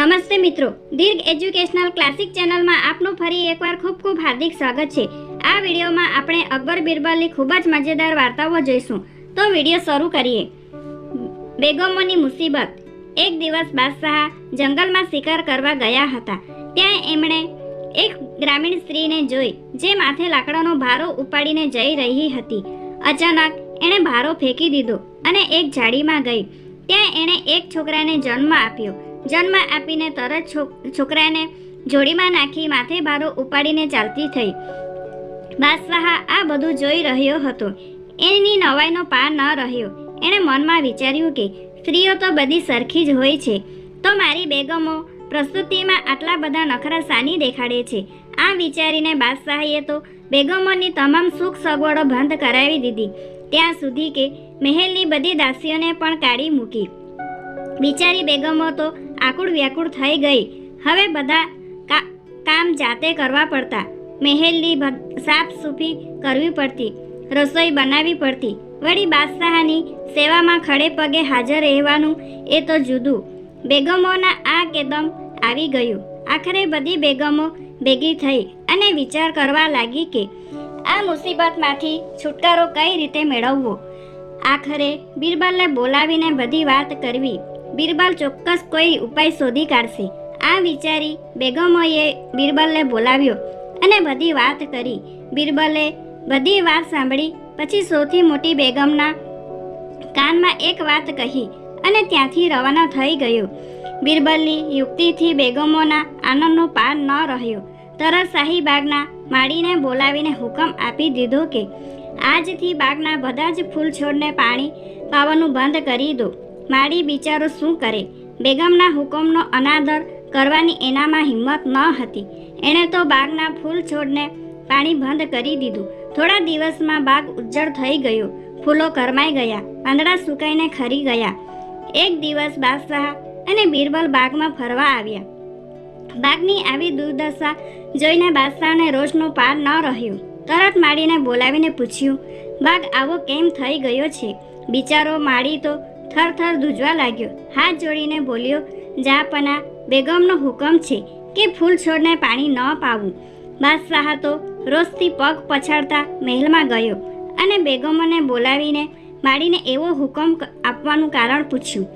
નમસ્તે મિત્રો. દીર્ઘ educational classic ચેનલમાં આપનું ફરી એકવાર ખૂબ ખૂબ હાર્દિક સ્વાગત છે. આ વિડીયોમાં આપણે અકબર બિરબલની ખૂબ જ મજેદાર વાર્તાઓ જોઈશું. તો વીડિયો શરૂ કરીએ. બેગમોની મુસીબત. એક દિવસ બાદશાહ જંગલમાં શિકાર કરવા ગયા હતા. ત્યાં એમણે એક ગ્રામીણ સ્ત્રીને જોઈ, જે માથે લાકડાનો ભારો ઉપાડીને જઈ રહી હતી. અચાનક એણે ભારો ફેંકી દીધો અને એક ઝાડીમાં ગઈ. ત્યાં એણે એક છોકરાને જન્મ આપ્યો. જન્મ આપીને તરત છોકરાને જોડીમાં નાખી માથે ભારો ઉપાડીને ચાલતી થઈ. બાદશાહ આ બધું જોઈ રહ્યો હતો. એની નવાઈનો પાર ન રહ્યો. એણે મનમાં વિચાર્યું કે, સ્ત્રીઓ તો બધી સરખી જ હોય છે. તો મારી બેગમો પ્રસ્તુતિમાં આટલા બધા નખરા સાની દેખાડે છે? આ વિચારીને બાદશાહીએ તો બેગમોની તમામ સુખ સગવડો બંધ કરાવી દીધી. ત્યાં સુધી કે મહેલની બધી દાસીઓને પણ કાઢી મૂકી. બિચારી બેગમો તો આકુળ વ્યાકુળ થઈ ગઈ. હવે બધા કામ જાતે કરવા પડતા. મહેલની સાફ સૂફી કરવી પડતી. રસોઈ બનાવવી પડતી. વળી બાદશાહની સેવામાં ખડે પગે હાજર રહેવાનું એ તો જુદું. બેગમોના આ કેદમ આવી ગયું. આખરે બધી બેગમો ભેગી થઈ અને વિચાર કરવા લાગી કે આ મુસીબતમાંથી છુટકારો કઈ રીતે મેળવવો? આખરે બિરબલને બોલાવીને બધી વાત કરવી. બિરબલ ચોક્કસ કોઈ ઉપાય શોધી કાઢશે. આ વિચારી બેગમોએ બિરબલને બોલાવ્યો અને બધી વાત કરી. બિરબલે બધી વાત સાંભળી, પછી સૌથી મોટી બેગમના કાનમાં એક વાત કહી અને ત્યાંથી રવાના થઈ ગયો. બિરબલની યુક્તિથી બેગમોના આનંદનો પાર ન રહ્યો. તરત શાહી બાગના માળીને બોલાવીને હુકમ આપી દીધો કે, આજથી બાગના બધા જ ફૂલ છોડને પાણી પાવાનું બંધ કરી દો. માળી બિચારો શું કરે? બેગમના હુકમનો અનાદર કરવાની એનામાં હિંમત ન હતી. એણે તો બાગના ફૂલ છોડને પાણી બંધ કરી દીધું. થોડા દિવસમાં બાગ ઉજ્જળ થઈ ગયો. ફૂલો કરમાઈ ગયા. પાંદડા સુકાઈને ખરી ગયા. એક દિવસ બાદશાહ અને બિરબલ બાગમાં ફરવા આવ્યા. બાગની આવી દુર્દશા જોઈને બાદશાહને રોષનો પાર ન રહ્યો. તરત માળીને બોલાવીને પૂછ્યું, બાગ, આવો કેમ થઈ ગયો છે? બિચારો માળી તો થરથર ધૂજવા લાગ્યો. હાથ જોડીને બોલ્યો, જાપના, બેગમનો હુકમ છે કે ફૂલ છોડને પાણી ન પાવું. બાદશાહ તો રોજથી પગ પછાડતા મહેલમાં ગયો અને બેગમોને બોલાવીને માળીને એવો હુકમ આપવાનું કારણ પૂછ્યું.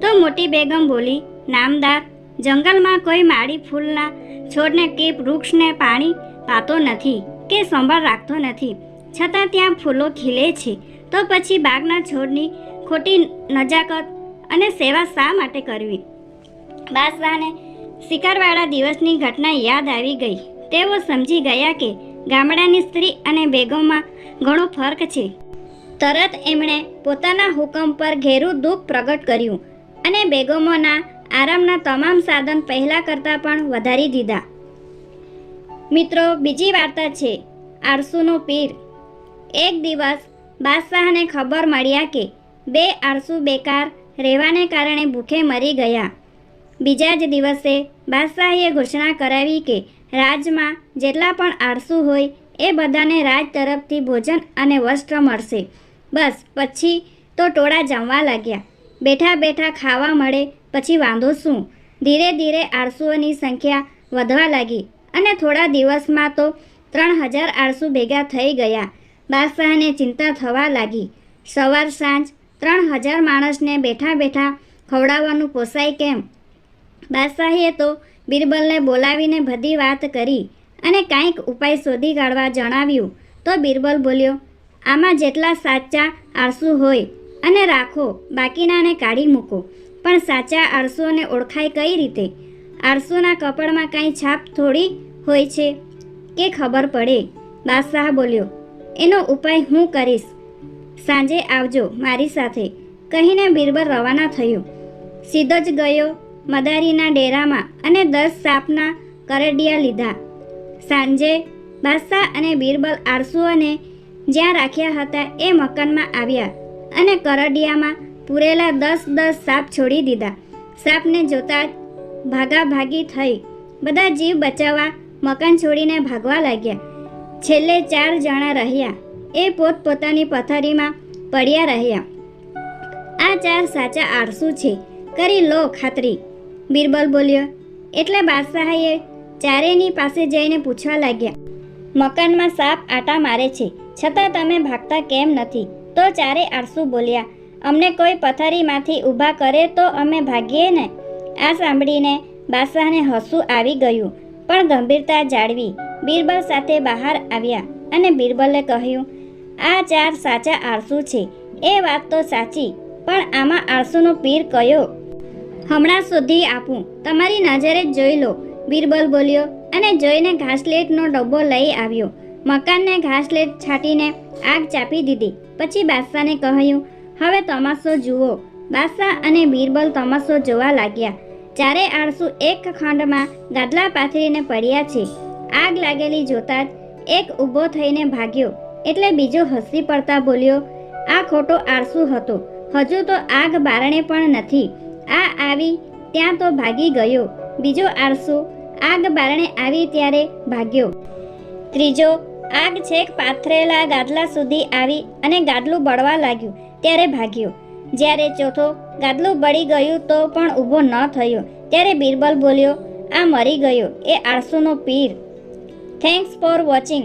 તો મોટી બેગમ બોલી, નામદાર, જંગલમાં કોઈ માળી ફૂલના છોડને કે વૃક્ષને પાણી પાતો નથી કે સંભાળ રાખતો નથી. છતાં ત્યાં ફૂલો ખીલે છે. તો પછી બાગના છોડની ખોટી નજાકત અને સેવા શા માટે કરવી? બાદશાહને શિકારવાળા દિવસની ઘટના યાદ આવી ગઈ. તેઓ સમજી ગયા કે ગામડાની સ્ત્રી અને બેગોમાં ઘણો ફરક છે. તરત એમણે પોતાના હુકમ પર ઘેરું દુઃખ પ્રગટ કર્યું અને બેગમોના આરામના તમામ સાધન પહેલાં કરતાં પણ વધારી દીધા. મિત્રો, બીજી વાર્તા છે આરસુનો પીર. એક દિવસ બાદશાહને ખબર મળ્યા કે બે આળસુ બેકાર રહેવાને કારણે ભૂખે મરી ગયા. બીજા જ દિવસે બાદશાહીએ ઘોષણા કરાવી કે રાજમાં જેટલા પણ આળસુ હોય એ બધાને રાજ તરફથી ભોજન અને વસ્ત્ર મળશે. બસ પછી તો ટોળા જમવા લાગ્યા. બેઠા બેઠા ખાવા મળે પછી વાંધો શું? ધીરે ધીરે આળસુઓની સંખ્યા વધવા લાગી અને થોડા દિવસમાં તો ત્રણ હજાર આળસુ ભેગા થઈ ગયા. બાદશાહને ચિંતા થવા લાગી. સવાર સાંજ ત્રણ હજાર માણસને બેઠા બેઠા ખવડાવવાનું પોસાય કેમ? બાદશાહીએ તો બિરબલને બોલાવીને બધી વાત કરી અને કાંઈક ઉપાય શોધી કાઢવા જણાવ્યું. તો બિરબલ બોલ્યો, આમાં જેટલા સાચા આળસુ હોય અને રાખો, બાકીનાને કાઢી મૂકો. પણ સાચા આળસુઓને ઓળખાય કઈ રીતે? આળસુના કપડમાં કાંઈ છાપ થોડી હોય છે કે ખબર પડે? બાદશાહ બોલ્યો, એનો ઉપાય હું કરીશ. સાંજે આવજો મારી સાથે. કહીને બિરબલ રવાના થયો. સીધો જ ગયો મદારીના ડેરામાં અને દસ સાપના કરડિયા લીધા. સાંજે બાદશાહ અને બિરબલ આરસુઓને જ્યાં રાખ્યા હતા એ મકાનમાં આવ્યા અને કરડિયામાં પૂરેલા દસ દસ સાપ છોડી દીધા. સાપને જોતા જ ભાગાભાગી થઈ બધા જીવ બચાવવા મકાન છોડીને ભાગવા લાગ્યા. છેલ્લે ચાર જણા રહ્યા. એ પોતપોતાની પથારીમાં પડ્યા રહ્યા. આ ચાર સાચા આળસુ છે. કરી લો ખાતરી. બિરબલ બોલ્યો. એટલે બાદશાહે ચારેની પાસે જઈને પૂછવા લાગ્યા. મકાનમાં સાપ આટા મારે છે. છતાં તમે ભાગતા કેમ નથી? તો ચારે આળસુ બોલ્યા. અમને કોઈ પથારીમાંથી ઊભા કરે તો અમે ભાગીએ ને? આ સાંભળીને બાદશાહને હસવું આવી ગયું. પણ ગંભીરતા જાળવી બિરબલ સાથે બહાર આવ્યા અને બિરબલે કહ્યું આ ચાર સાચા આળસુ છે. એ વાત તો સાચી, પણ આમાં આળસુનો પીર કયો? હમણાં સુધી આપું, તમારી નજરે જ જોઈ લો. બિરબલ બોલ્યો, અને જોઈને ઘાસલેટનો ડબ્બો લઈ આવ્યો. મકાનને ઘાસલેટ છાંટીને આગ ચાપી દીધી. પછી બાદશાહને કહ્યું, હવે તમાશો જુઓ. બાદશાહ અને બિરબલ તમાશો જોવા લાગ્યા. ચારે આળસુ એક ખંડમાં ગાદલા પાથરીને પડ્યા છે. આગ લાગેલી જોતા જ એક ઊભો થઈને ભાગ્યો. એટલે બીજો હસી પડતા બોલ્યો, આ ખોટો આળસુ હતો. હજુ તો આગ બારણે પણ નથી. આ આવી ત્યાં તો ભાગી ગયો. બીજો આળસુ આગ બારણે આવી ત્યારે ભાગ્યો. ત્રીજો, આગ છેક પાથરેલા ગાદલા સુધી આવી અને ગાદલું બળવા લાગ્યું, ત્યારે ભાગ્યો. જ્યારે ચોથો, ગાદલું બળી ગયું તો પણ ઊભો ન થયો. ત્યારે બિરબલ બોલ્યો, આ મરી ગયો. એ આળસુનો પીર. Thanks for watching